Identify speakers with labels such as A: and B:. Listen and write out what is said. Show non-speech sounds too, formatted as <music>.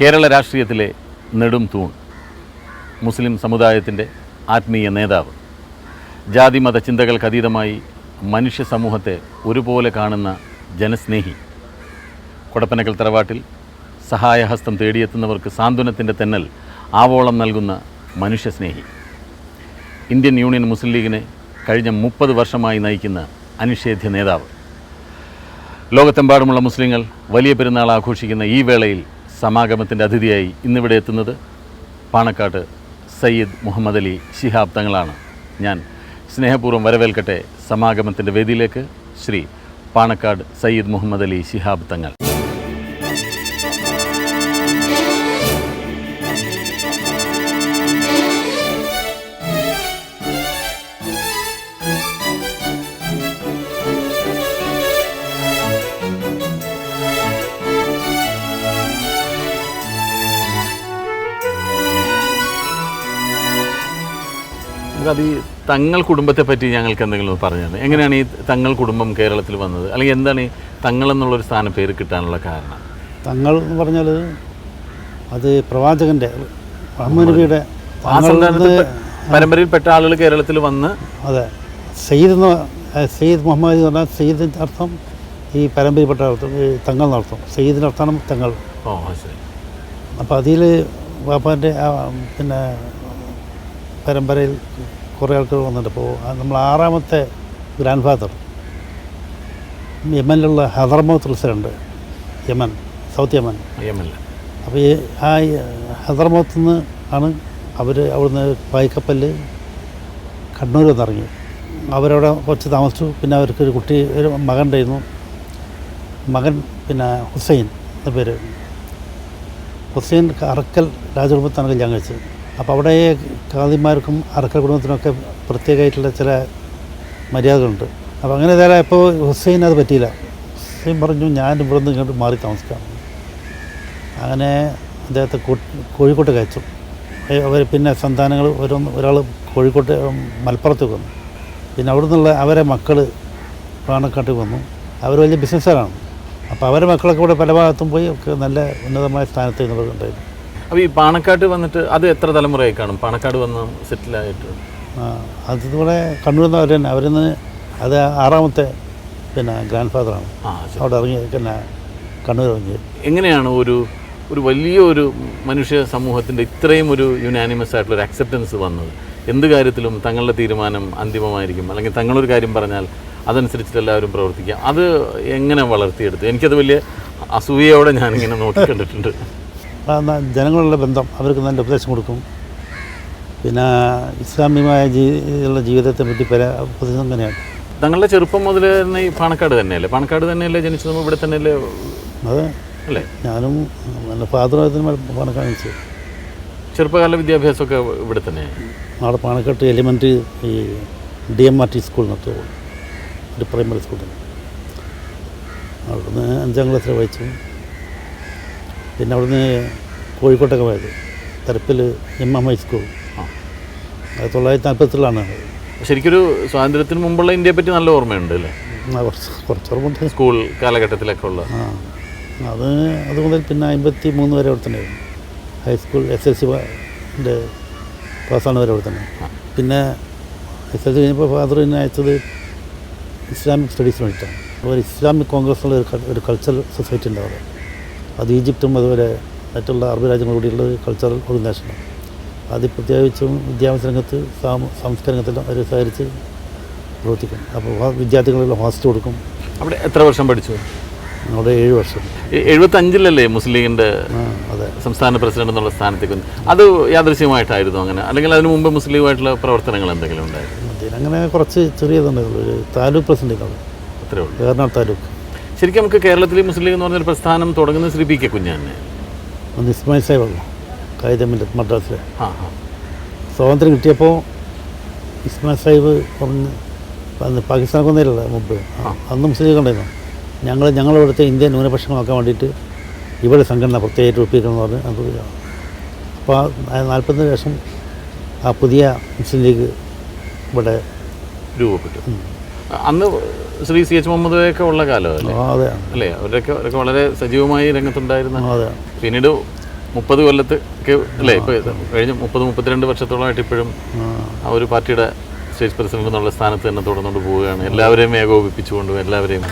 A: കേരള രാഷ്ട്രീയത്തിലെ നെടും തൂൺ മുസ്ലിം സമുദായത്തിന്റെ ആത്മീയ നേതാവ്. ജാതിമത ചിന്തകൾക്ക് അതീതമായി മനുഷ്യ സമൂഹത്തെ ഒരുപോലെ കാണുന്ന ജനസ്നേഹി. കൊടപ്പനക്കൽ തറവാട്ടിൽ സഹായഹസ്തം തേടിയെത്തുന്നവർക്ക് സാന്ത്വനത്തിന്റെ തെന്നൽ ആവോളം നൽകുന്ന മനുഷ്യസ്നേഹി. ഇന്ത്യൻ യൂണിയൻ മുസ്ലിം ലീഗിനെ കഴിഞ്ഞ മുപ്പത് വർഷമായി നയിക്കുന്ന അനിഷേധ്യ നേതാവ്. ലോകത്തെമ്പാടുമുള്ള മുസ്ലിങ്ങൾ വലിയ പെരുന്നാൾ ആഘോഷിക്കുന്ന ഈ വേളയിൽ സമാഗമത്തിന്റെ അതിഥിയായി ഇന്നിവിടെ എത്തുന്നത് പാണക്കാട്ട് സയ്യിദ് മുഹമ്മദ് അലി ഷിഹാബ് തങ്ങളാണ്. ഞാൻ സ്നേഹപൂർവം വരവേൽക്കട്ടെ സമാഗമത്തിന്റെ വേദിയിലേക്ക് ശ്രീ പാണക്കാട് സയ്യിദ് മുഹമ്മദ് അലി ശിഹാബ് തങ്ങൾ. നമുക്കത് ഈ തങ്ങൾ കുടുംബത്തെ പറ്റി ഞങ്ങൾക്ക് എന്തെങ്കിലും ഒന്ന് പറഞ്ഞത് എങ്ങനെയാണ് ഈ തങ്ങൾ കുടുംബം കേരളത്തിൽ വന്നത്? അല്ലെങ്കിൽ എന്താണ് ഈ തങ്ങൾ എന്നുള്ളൊരു സ്ഥാനം പേര് കിട്ടാനുള്ള കാരണം?
B: തങ്ങൾ എന്ന് പറഞ്ഞാൽ അത് പ്രവാചകന്റെ
A: അഹമ്മദിയുടെ പരമ്പരയിൽപ്പെട്ട ആളുകൾ കേരളത്തിൽ വന്ന്
B: അതെ. സെയ്ദ് എന്ന് സെയ്ദ് സയ്യിദ് മുഹമ്മദ് എന്ന് പറഞ്ഞാൽ സെയ്ദിന്റെ അർത്ഥം ഈ പരമ്പരയിൽപ്പെട്ട അർത്ഥം ഈ തങ്ങൾ എന്നർത്ഥം. സെയ്ദിന്റെ അർത്ഥമാണ് തങ്ങൾ.
A: ഓ ശരി.
B: അപ്പോൾ അതിൽ വാപ്പാന്റെ ആ, പിന്നെ പരമ്പരയിൽ കുറേ ആൾക്കാർ വന്നിട്ടുണ്ട്. അപ്പോൾ നമ്മൾ ആറാമത്തെ ഗ്രാൻഡ് ഫാദർ യമനിലുള്ള ഹദർമോത്ത് റിസലുണ്ട് യമൻ സൗത്ത് യമൻ. അപ്പോൾ ഈ ആ ഹദർമോത്ത് നിന്ന് ആണ് അവർ അവിടുന്ന് പായ്ക്കപ്പൽ കണ്ണൂർ വന്നിറങ്ങി അവരവിടെ കുറച്ച് താമസിച്ചു. പിന്നെ അവർക്ക് ഒരു കുട്ടി ഒരു മകൻ ഉണ്ടായിരുന്നു. മകൻ പിന്നെ ഹുസൈൻ എന്ന പേര്. ഹുസൈൻ അറക്കൽ രാജകുടുംബത്താണ് കല്യാണം കഴിച്ചത്. അപ്പോൾ അവിടെ കാന്തിമാർക്കും അറക്കൽ കുടുംബത്തിനൊക്കെ പ്രത്യേകമായിട്ടുള്ള ചില മര്യാദകളുണ്ട്. അപ്പോൾ അങ്ങനെ ഇതായപ്പോൾ ഹുസൈൻ അത് പറ്റിയില്ല. ഹുസൈൻ പറഞ്ഞു ഞാൻ ഇവിടെ നിന്ന് ഇങ്ങോട്ട് മാറി താമസിക്കാം. അങ്ങനെ അദ്ദേഹത്തെ കോഴിക്കോട്ട് കയച്ചു. അവർ പിന്നെ സന്താനങ്ങൾ ഓരോന്ന് ഒരാൾ കോഴിക്കോട്ട് മലപ്പുറത്തേക്ക് വന്നു. പിന്നെ അവിടെ നിന്നുള്ള അവരെ മക്കൾ പാണക്കാട്ട് വന്നു. അവർ വലിയ ബിസിനസ്സുകാരാണ് അപ്പോൾ അവരെ മക്കളൊക്കെ ഇവിടെ പല ഭാഗത്തും പോയി ഒക്കെ നല്ല ഉന്നതമായ സ്ഥാനത്ത് നിന്നുണ്ടായിരുന്നു
A: അപ്പോൾ ഈ പാണക്കാട് വന്നിട്ട് അത് എത്ര തലമുറയായി കാണും? പാണക്കാട് വന്ന് സെറ്റിലായിട്ട്.
B: അത് ഇവിടെ കണ്ണൂർ നിന്ന് അവർ തന്നെ അവരിന്ന് അത് ആറാമത്തെ പിന്നെ ഗ്രാൻഡ് ഫാദറാണ്. അവിടെ ഇറങ്ങി പിന്നെ കണ്ണൂർ ഇറങ്ങി.
A: എങ്ങനെയാണ് ഒരു ഒരു വലിയ ഒരു മനുഷ്യ സമൂഹത്തിന്റെ ഇത്രയും ഒരു യുനാനിമസ് ആയിട്ടുള്ള ഒരു അക്സെപ്റ്റൻസ് വന്നത്? എന്ത് കാര്യത്തിലും തങ്ങളുടെ തീരുമാനം അന്തിമമായിരിക്കും? അല്ലെങ്കിൽ തങ്ങളൊരു കാര്യം പറഞ്ഞാൽ അതനുസരിച്ചിട്ട് എല്ലാവരും പ്രവർത്തിക്കുക. അത് എങ്ങനെ വളർത്തിയെടുത്തു? എനിക്കത് വലിയ അസൂയയോടെ ഞാനിങ്ങനെ <laughs>
B: നോക്കി കണ്ടിട്ടുണ്ട് ജനങ്ങളുള്ള ബന്ധം അവർക്ക് നല്ല ഉപദേശം കൊടുക്കും. പിന്നെ ഇസ്ലാമികമായ ജീവിതമുള്ള ജീവിതത്തെ പറ്റി പല ഉപദേശം തന്നെയാണ്.
A: തങ്ങളുടെ ചെറുപ്പം മുതൽ തന്നെ ഈ പാണക്കാട് തന്നെയല്ലേ? പാണക്കാട് തന്നെയല്ലേ ജനിച്ചത്? ഇവിടെ തന്നെയല്ലേ?
B: അതെ.
A: അല്ലേ?
B: ഞാനും എന്റെ ഫാദറും പാണക്കാട് ജനിച്ചത്.
A: ചെറുപ്പകാല വിദ്യാഭ്യാസമൊക്കെ ഇവിടെ തന്നെ.
B: അവിടെ പാണക്കാട്ട് എലിമെന്ററി ഈ D M R T school എന്നിട്ട് ഒരു പ്രൈമറി സ്കൂൾ തന്നെ അവിടുന്ന് അഞ്ചാം ക്ലാസ്സിൽ വായിച്ചു പിന്നെ അവിടുന്ന് കോഴിക്കോട്ടൊക്കെ പോയത്. തെരപ്പിൽ എം എം ഹൈസ്കൂൾ
A: ആ.
B: ആയിരത്തി തൊള്ളായിരത്തി നാൽപ്പത്തിലാണ്
A: ശരിക്കൊരു സ്വാതന്ത്ര്യത്തിന് മുമ്പുള്ള ഇന്ത്യയെ പറ്റി നല്ല ഓർമ്മയുണ്ട് അല്ലേ?
B: കുറച്ച് കുറച്ച് ഓർമ്മയുണ്ട്
A: സ്കൂൾ കാലഘട്ടത്തിലൊക്കെ ഉള്ള.
B: ആ. അത് അത് മുതൽ പിന്നെ അമ്പത്തി മൂന്ന് വരെ അവിടെ തന്നെ ഹൈസ്കൂൾ എസ് എൽ സിന്റെ പാസ്സാണ് വരെ അവിടെ തന്നെ. പിന്നെ എസ് എൽ സി കഴിഞ്ഞപ്പോൾ ഫാദർ എന്നെ അയച്ചത് ഇസ്ലാമിക് സ്റ്റഡീസിന് വേണ്ടിയിട്ടാണ്. ഒരു ഇസ്ലാമിക് കോൺഗ്രസ് എന്നുള്ള ക- ഒരു കൾച്ചറൽ സൊസൈറ്റി ഉണ്ട് അവിടെ. അത് ഈജിപ്തും അതുപോലെ മറ്റുള്ള അറബ് രാജ്യങ്ങൾ കൂടിയുള്ള ഒരു കൾച്ചറൽ ഓർഗനൈസേഷനാണ് അത് പ്രത്യേകിച്ചും വിദ്യാഭ്യാസ രംഗത്ത് സാംസ്കാരിക രംഗത്തെല്ലാം അവർ സഹകരിച്ച് പ്രവർത്തിക്കും. അപ്പോൾ വിദ്യാർത്ഥികളെല്ലാം ഹോസ്റ്റ് കൊടുക്കും.
A: അവിടെ എത്ര വർഷം പഠിച്ചു?
B: അവിടെ ഏഴ് വർഷം.
A: എഴുപത്തഞ്ചിലല്ലേ മുസ്ലിം
B: ലീഗിന്റെ അതെ.
A: സംസ്ഥാന പ്രസിഡന്റ് എന്നുള്ള സ്ഥാനത്തേക്ക് അത് യാദൃശ്യമായിട്ടായിരുന്നു അങ്ങനെ? അല്ലെങ്കിൽ അതിന് മുമ്പ് മുസ്ലിം ലീഗുമായിട്ടുള്ള പ്രവർത്തനങ്ങൾ എന്തെങ്കിലും ഉണ്ടായിരുന്നു?
B: അങ്ങനെ കുറച്ച് ചെറിയതുണ്ടായിരുന്നു. ഒരു താലൂക്ക് പ്രസിഡന്റ്
A: അത്രേ ഉള്ളൂ.
B: എറണാകുളം താലൂക്ക്.
A: ശരിക്കും നമുക്ക് കേരളത്തിലെ മുസ്ലിം ലീഗ് എന്ന് പറഞ്ഞൊരു പ്രസ്ഥാനം തുടങ്ങുന്നത് ശ്രീ പി കെ കുഞ്ഞാനെ.
B: ഒന്ന് ഇസ്മായിൽ സാഹിബുള്ളൂ കായികമില്ല മദ്രാസിൽ
A: ആ ആ.
B: സ്വാതന്ത്ര്യം കിട്ടിയപ്പോൾ ഇസ്മായിൽ സാഹിബ് പറഞ്ഞ് അന്ന് പാകിസ്ഥാൻ കൊന്നതിലല്ല മുമ്പ്? അന്ന് മുസ്ലിം ലീഗ് ഉണ്ടായിരുന്നു? ഞങ്ങൾ ഞങ്ങളിവിടുത്തെ ഇന്ത്യൻ ന്യൂനപക്ഷങ്ങളാക്കാൻ വേണ്ടിയിട്ട് ഇവിടെ സംഘടന പ്രത്യേകമായിട്ട് ഒപ്പിക്കണമെന്ന് പറഞ്ഞ് അത് അപ്പോൾ ആ നാൽപ്പതിന് ശേഷം ആ പുതിയ മുസ്ലിം ലീഗ് ഇവിടെ
A: രൂപപ്പെട്ടു. അന്ന് ശ്രീ സി എച്ച് മുഹമ്മദ് ഒക്കെ ഉള്ള കാലമല്ലേ?
B: അതെ.
A: അല്ലേ? അവരൊക്കെ അവരൊക്കെ വളരെ സജീവമായി രംഗത്തുണ്ടായിരുന്ന
B: അതെ.
A: പിന്നീട് മുപ്പത് കൊല്ലത്ത് അല്ലേ? ഇപ്പോൾ കഴിഞ്ഞ മുപ്പത് മുപ്പത്തിരണ്ട് വർഷത്തോളമായിട്ട് ഇപ്പോഴും ആ. ഒരു പാർട്ടിയുടെ സ്റ്റേറ്റ് പ്രസിഡന്റ് എന്നുള്ള സ്ഥാനത്ത് തന്നെ തുടർന്നുകൊണ്ട് പോവുകയാണ്. എല്ലാവരെയും ഏകോപിപ്പിച്ചുകൊണ്ടും എല്ലാവരെയും